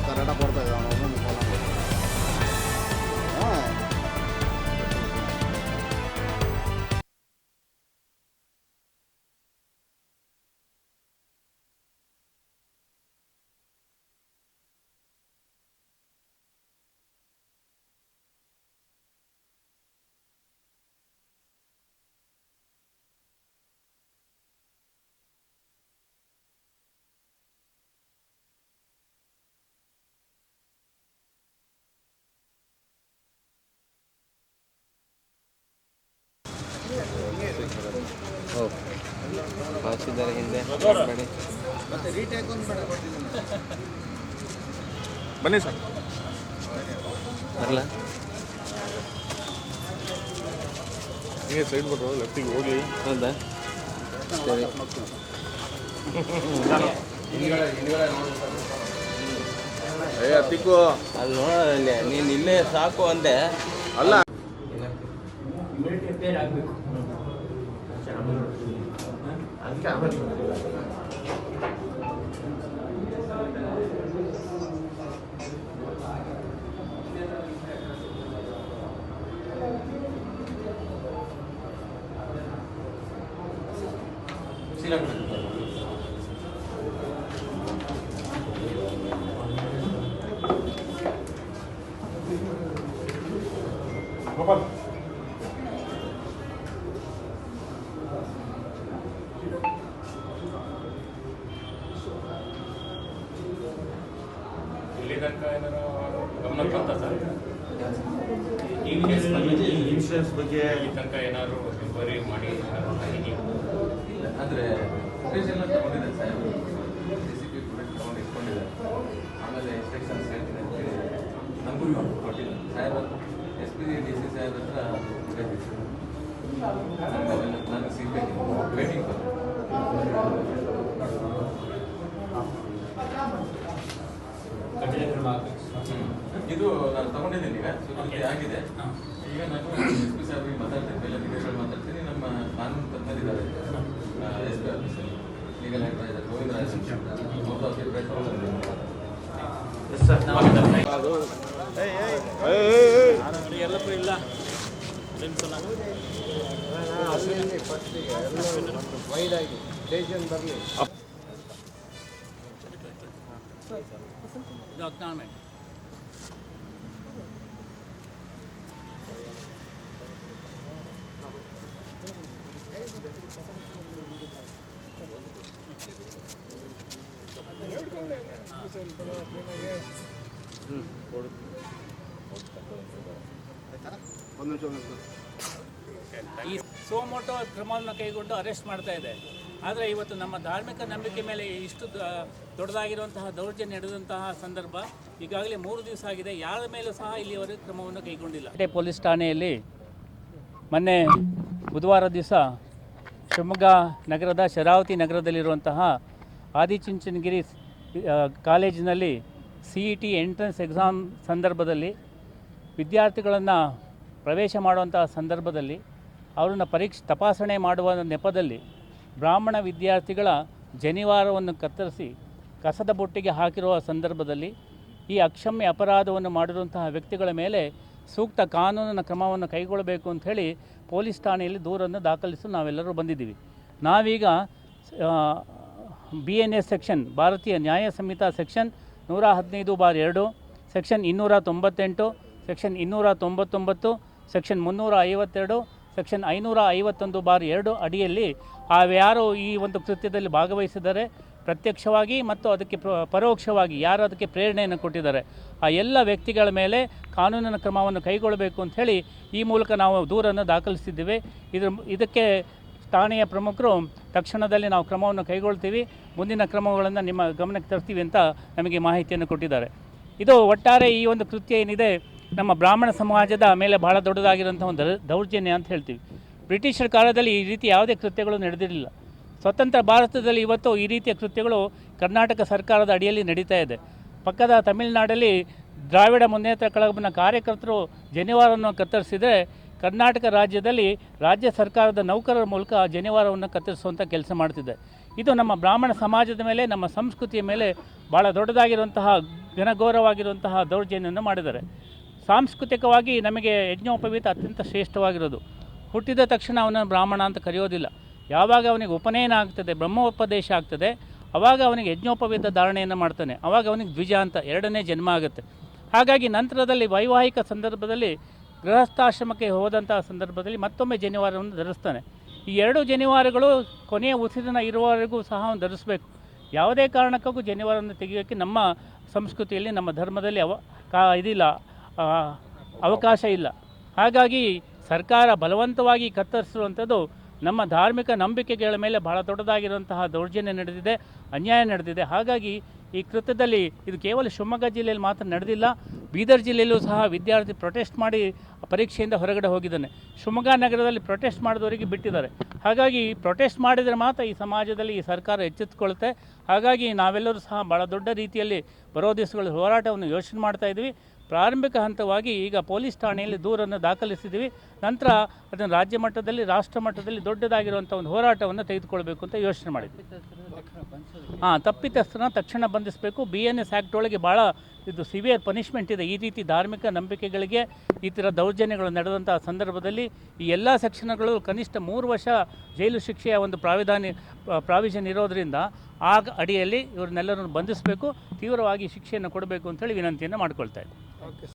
carrera por okay ಹಾಕಿದ್ದಾರೆ ಹಿಂದೆ ಬನ್ನಿ ಸರ್. ಬರಲ್ಲ ಹಿಂಗೆ ಸೈಡ್ ಬಿಟ್ರು ಲೆಫ್ಟಿಗೆ ಹೋಗಿ. ಹೌದಾ? ಸರಿ. ಅಲ್ಲಿ ನೀನು ಇಲ್ಲೇ ಸಾಕು ಅಂದೆ. ಅಲ್ಲ. 이게 아마 좋은 Gracias. ತನಕ ಏನಾರು ಗಮನಕ್ಕೆ ಬಂತ ಸರ್ ಈ ಕೇಸ್ ಬಂದಿದೆ ಇನ್ಶೂರೆನ್ಸ್ ಬಗ್ಗೆ ಈ ತನಕ ಏನಾದ್ರು ಎಂಕ್ವೈರಿ ಮಾಡಿ ಅಂದರೆ ಫುಟೇಜ್ ಎಲ್ಲ ತಗೊಂಡಿದ್ದಾರೆ sir. C C P footage ತಗೊಂಡು ಇಟ್ಕೊಂಡಿದ್ದಾರೆ. ಆಮೇಲೆ ಇನ್ಸ್ಟ್ರಕ್ಷನ್ಸ್ ಹೇಳ್ತೀನಿ ಅಂತೇಳಿ ನಮಗೂ ಕೊಟ್ಟಿಲ್ಲ. ಸಾಹೇಬ್ ಎಸ್ ಪಿ ಡಿ ಸಿ ಸಾಹೇಬ್ ಹತ್ರ ಫುಟೇಜ್ ಇತ್ತು ನನಗೆ ನನಗೆ ಸಿಗಬೇಕಿತ್ತು ವೇಟಿಂಗ್ ಇದು ನಾನು ತಗೊಂಡಿದ್ದೀನಿ ಈಗ. ಆಗಿದೆ. ಈಗ ನಾನು ಎಸ್ ಪಿ ಸಾಹೇಬ್ರಿಗೆ ಮಾತಾಡ್ತೀನಿ ಎಲ್ಲ ಅಧಿಕಾರಿಗಳು ಮಾತಾಡ್ತೀನಿ. ನಮ್ಮ ಕಾನೂನು ತಜ್ಞರಿದ್ದಾರೆ ಎಸ್ ಪಿ ಆಫೀಸಲ್ಲಿ ಲೀಗಲ್ ಅಡ್ವೈಸರ್ ಗೋವಿಂದ ಏ, ಏ. ವೈಡ್ ಆಗಿ. ಸ್ಟೇಷನ್ ಬರಲಿ. ಒಂದು ನಿಮಿಷ ಒಂದು ನಿಮಿಷ ಈ ಸೋಮೋಟೋ ಕ್ರಮವನ್ನು ಕೈಗೊಂಡು ಅರೆಸ್ಟ್ ಮಾಡ್ತಾ ಇದೆ. ಆದರೆ ಇವತ್ತು ನಮ್ಮ ಧಾರ್ಮಿಕ ನಂಬಿಕೆ ಮೇಲೆ ಇಷ್ಟು ದೊಡ್ಡದಾಗಿರುವಂತಹ ದೌರ್ಜನ್ಯ ನಡೆದಂತಹ ಸಂದರ್ಭ ಈಗಾಗಲೇ ಮೂರು ದಿವಸ ಆಗಿದೆ. ಯಾರ ಮೇಲೂ ಸಹ ಇಲ್ಲಿವರೆಗೆ ಕ್ರಮವನ್ನು ಕೈಗೊಂಡಿಲ್ಲ. ಪೊಲೀಸ್ ಠಾಣೆಯಲ್ಲಿ ಮೊನ್ನೆ ಬುಧವಾರ ದಿವಸ ಶಿವಮೊಗ್ಗ ನಗರದ ಶರಾವತಿ ನಗರದಲ್ಲಿರುವಂತಹ ಆದಿಚುಂಚನಗಿರಿ ಕಾಲೇಜಿನಲ್ಲಿ C E T entrance exam ಸಂದರ್ಭದಲ್ಲಿ ವಿದ್ಯಾರ್ಥಿಗಳನ್ನು ಪ್ರವೇಶ ಮಾಡುವಂತಹ ಸಂದರ್ಭದಲ್ಲಿ ಅವರನ್ನು ಪರೀಕ್ಷೆ ತಪಾಸಣೆ ಮಾಡುವ ನೆಪದಲ್ಲಿ ಬ್ರಾಹ್ಮಣ ವಿದ್ಯಾರ್ಥಿಗಳ ಜನಿವಾರವನ್ನು ಕತ್ತರಿಸಿ ಕಸದ ಬುಟ್ಟಿಗೆ ಹಾಕಿರುವ ಸಂದರ್ಭದಲ್ಲಿ ಈ ಅಕ್ಷಮ್ಯ ಅಪರಾಧವನ್ನು ಮಾಡಿರುವಂತಹ ವ್ಯಕ್ತಿಗಳ ಮೇಲೆ ಸೂಕ್ತ ಕಾನೂನಿನ ಕ್ರಮವನ್ನು ಕೈಗೊಳ್ಳಬೇಕು ಅಂತ ಹೇಳಿ ಪೊಲೀಸ್ ಠಾಣೆಯಲ್ಲಿ ದೂರನ್ನು ದಾಖಲಿಸಲು ನಾವೆಲ್ಲರೂ ಬಂದಿದ್ದೀವಿ. ನಾವೀಗ ಬಿ ಎನ್ ಎಸ್ ಸೆಕ್ಷನ್ ಭಾರತೀಯ ನ್ಯಾಯ ಸಂಹಿತಾ ಸೆಕ್ಷನ್ ನೂರ ಹದಿನೈದು ಬಾರ್ ಎರಡು ಸೆಕ್ಷನ್ ಇನ್ನೂರ ತೊಂಬತ್ತೆಂಟು ಸೆಕ್ಷನ್ ಇನ್ನೂರ ತೊಂಬತ್ತೊಂಬತ್ತು ಸೆಕ್ಷನ್ ಮುನ್ನೂರ ಐವತ್ತೆರಡು ಸೆಕ್ಷನ್ ಐನೂರ ಐವತ್ತೊಂದು ಬಾರ್ ಎರಡು ಅಡಿಯಲ್ಲಿ ಯಾರು ಈ ಒಂದು ಕೃತ್ಯದಲ್ಲಿ ಭಾಗವಹಿಸಿದ್ದಾರೆ, ಪ್ರತ್ಯಕ್ಷವಾಗಿ ಮತ್ತು ಅದಕ್ಕೆ ಪ್ರ- ಪರೋಕ್ಷವಾಗಿ ಯಾರು ಅದಕ್ಕೆ ಪ್ರೇರಣೆಯನ್ನು ಕೊಟ್ಟಿದ್ದಾರೆ, ಆ ಎಲ್ಲ ವ್ಯಕ್ತಿಗಳ ಮೇಲೆ ಕಾನೂನಿನ ಕ್ರಮವನ್ನು ಕೈಗೊಳ್ಳಬೇಕು ಅಂತ ಹೇಳಿ ಈ ಮೂಲಕ ನಾವು ದೂರನ್ನು ದಾಖಲಿಸಿದ್ದೇವೆ. ಇದ್ರ ಇದಕ್ಕೆ ಠಾಣೆಯ ಪ್ರಮುಖರು ತಕ್ಷಣದಲ್ಲಿ ನಾವು ಕ್ರಮವನ್ನು ಕೈಗೊಳ್ತೀವಿ. ಮುಂದಿನ ಕ್ರಮಗಳನ್ನು ನಿಮ್ಮ ಗಮನಕ್ಕೆ ತರ್ತೀವಿ ಅಂತ ನಮಗೆ ಮಾಹಿತಿಯನ್ನು ಕೊಟ್ಟಿದ್ದಾರೆ. ಇದು ಒಟ್ಟಾರೆ ಈ ಒಂದು ಕೃತ್ಯ ಏನಿದೆ ನಮ್ಮ ಬ್ರಾಹ್ಮಣ ಸಮಾಜದ ಮೇಲೆ ಬಹಳ ದೊಡ್ಡದಾಗಿರುವಂಥ ಒಂದು ದೌರ್ಜನ್ಯ ಅಂತ ಹೇಳ್ತೀವಿ. ಬ್ರಿಟಿಷರ ಕಾಲದಲ್ಲಿ ಈ ರೀತಿ ಯಾವುದೇ ಕೃತ್ಯಗಳು ನಡೆದಿರಲಿಲ್ಲ. ಸ್ವತಂತ್ರ ಭಾರತದಲ್ಲಿ ಇವತ್ತು ಈ ರೀತಿಯ ಕೃತ್ಯಗಳು ಕರ್ನಾಟಕ ಸರ್ಕಾರದ ಅಡಿಯಲ್ಲಿ ನಡೀತಾ ಇದೆ. ಪಕ್ಕದ ತಮಿಳುನಾಡಲ್ಲಿ ದ್ರಾವಿಡ ಮುನ್ನೇತ್ರ ಕಳಗನ ಕಾರ್ಯಕರ್ತರು ಜನಿವಾರವನ್ನು ಕತ್ತರಿಸಿದರೆ ಕರ್ನಾಟಕ ರಾಜ್ಯದಲ್ಲಿ ರಾಜ್ಯ ಸರ್ಕಾರದ ನೌಕರರ ಮೂಲಕ ಜನಿವಾರವನ್ನು ಕತ್ತರಿಸುವಂಥ ಕೆಲಸ ಮಾಡ್ತಿದೆ. ಇದು ನಮ್ಮ ಬ್ರಾಹ್ಮಣ ಸಮಾಜದ ಮೇಲೆ, ನಮ್ಮ ಸಂಸ್ಕೃತಿಯ ಮೇಲೆ ಭಾಳ ದೊಡ್ಡದಾಗಿರುವಂತಹ ಘನಘೋರವಾಗಿರುವಂತಹ ದೌರ್ಜನ್ಯವನ್ನು ಮಾಡಿದ್ದಾರೆ. ಸಾಂಸ್ಕೃತಿಕವಾಗಿ ನಮಗೆ ಯಜ್ಞೋಪವೀತ ಅತ್ಯಂತ ಶ್ರೇಷ್ಠವಾಗಿರೋದು. ಹುಟ್ಟಿದ ತಕ್ಷಣ ಅವನನ್ನು ಬ್ರಾಹ್ಮಣ ಅಂತ ಕರೆಯೋದಿಲ್ಲ. ಯಾವಾಗ ಅವನಿಗೆ ಉಪನಯನ ಆಗ್ತದೆ, ಬ್ರಹ್ಮೋಪದೇಶ ಆಗ್ತದೆ ಆವಾಗ ಅವನಿಗೆ ಯಜ್ಞೋಪವೀತ ಧಾರಣೆಯನ್ನು ಮಾಡ್ತಾನೆ. ಅವಾಗ ಅವನಿಗೆ ದ್ವಿಜ ಅಂತ ಎರಡನೇ ಜನ್ಮ ಆಗುತ್ತೆ. ಹಾಗಾಗಿ ನಂತರದಲ್ಲಿ ವೈವಾಹಿಕ ಸಂದರ್ಭದಲ್ಲಿ ಗೃಹಸ್ಥಾಶ್ರಮಕ್ಕೆ ಹೋದಂತಹ ಸಂದರ್ಭದಲ್ಲಿ ಮತ್ತೊಮ್ಮೆ ಜನಿವಾರವನ್ನು ಧರಿಸ್ತಾನೆ. ಈ ಎರಡು ಜನಿವಾರಗಳು ಕೊನೆಯ ಉಸಿರಿನ ಇರುವವರೆಗೂ ಸಹ ಅವನು ಧರಿಸಬೇಕು. ಯಾವುದೇ ಕಾರಣಕ್ಕೂ ಜನಿವಾರವನ್ನು ತೆಗೆಯೋಕ್ಕೆ ನಮ್ಮ ಸಂಸ್ಕೃತಿಯಲ್ಲಿ, ನಮ್ಮ ಧರ್ಮದಲ್ಲಿ ಅವ ಕಾ ಇದಿಲ್ಲ. ಅವಕಾಶ ಇಲ್ಲ. ಹಾಗಾಗಿ ಸರ್ಕಾರ ಬಲವಂತವಾಗಿ ಕತ್ತರಿಸಿರುವಂಥದ್ದು ನಮ್ಮ ಧಾರ್ಮಿಕ ನಂಬಿಕೆಗಳ ಮೇಲೆ ಬಹಳ ದೊಡ್ಡದಾಗಿರುವಂತಹ ದೌರ್ಜನ್ಯ ನಡೆದಿದೆ, ಅನ್ಯಾಯ ನಡೆದಿದೆ. ಹಾಗಾಗಿ ಈ ಕೃತ್ಯದಲ್ಲಿ ಇದು ಕೇವಲ ಶಿವಮೊಗ್ಗ ಜಿಲ್ಲೆಯಲ್ಲಿ ಮಾತ್ರ ನಡೆದಿಲ್ಲ, ಬೀದರ್ ಜಿಲ್ಲೆಯಲ್ಲೂ ಸಹ ವಿದ್ಯಾರ್ಥಿ ಪ್ರೊಟೆಸ್ಟ್ ಮಾಡಿ ಪರೀಕ್ಷೆಯಿಂದ ಹೊರಗಡೆ ಹೋಗಿದ್ದಾನೆ. ಶಿವಮೊಗ್ಗ ನಗರದಲ್ಲಿ ಪ್ರೊಟೆಸ್ಟ್ ಮಾಡಿದವರಿಗೆ ಬಿಟ್ಟಿದ್ದಾರೆ. ಹಾಗಾಗಿ ಪ್ರೊಟೆಸ್ಟ್ ಮಾಡಿದರೆ ಮಾತ್ರ ಈ ಸಮಾಜದಲ್ಲಿ ಈ ಸರ್ಕಾರ ಎಚ್ಚೆತ್ತುಕೊಳ್ಳುತ್ತೆ. ಹಾಗಾಗಿ ನಾವೆಲ್ಲರೂ ಸಹ ಭಾಳ ದೊಡ್ಡ ರೀತಿಯಲ್ಲಿ ಬರೋ ದಿವಸಗಳ ಹೋರಾಟವನ್ನು ಯೋಚನೆ ಮಾಡ್ತಾ ಇದ್ವಿ ಪ್ರಾರಂಭಿಕ ಹಂತವಾಗಿ ಈಗ ಪೊಲೀಸ್ ಠಾಣೆಯಲ್ಲಿ ದೂರನ್ನು ದಾಖಲಿಸಿದ್ದೀವಿ. ನಂತರ ಅದನ್ನು ರಾಜ್ಯ ಮಟ್ಟದಲ್ಲಿ, ರಾಷ್ಟ್ರ ಮಟ್ಟದಲ್ಲಿ ದೊಡ್ಡದಾಗಿರುವಂಥ ಒಂದು ಹೋರಾಟವನ್ನು ತೆಗೆದುಕೊಳ್ಬೇಕು ಅಂತ ಯೋಚನೆ ಮಾಡಿದ್ವಿ. ಹಾಂ ತಪ್ಪಿತಸ್ಥನ ತಕ್ಷಣ ಬಂಧಿಸಬೇಕು. ಬಿ ಎನ್ ಎಸ್ ಆ್ಯಕ್ಟ್ ಒಳಗೆ ಭಾಳ ಇದು ಸಿವಿಯರ್ ಪನಿಷ್ಮೆಂಟ್ ಇದೆ. ಈ ರೀತಿ ಧಾರ್ಮಿಕ ನಂಬಿಕೆಗಳಿಗೆ ಈ ಥರ ದೌರ್ಜನ್ಯಗಳು ನಡೆದಂಥ ಸಂದರ್ಭದಲ್ಲಿ ಈ ಎಲ್ಲ ಸೆಕ್ಷನ್ಗಳು ಕನಿಷ್ಠ ಮೂರು ವರ್ಷ ಜೈಲು ಶಿಕ್ಷೆಯ ಒಂದು ಪ್ರಾವಿಧಾನಿ ಪ್ರಾವಿಷನ್ ಇರೋದರಿಂದ ಆ ಅಡಿಯಲ್ಲಿ ಇವ್ರನ್ನೆಲ್ಲರನ್ನು ಬಂಧಿಸಬೇಕು. ತೀವ್ರವಾಗಿ ಶಿಕ್ಷೆಯನ್ನು ಕೊಡಬೇಕು ಅಂತೇಳಿ ವಿನಂತಿಯನ್ನು ಮಾಡ್ಕೊಳ್ತಾ ಓಕೆ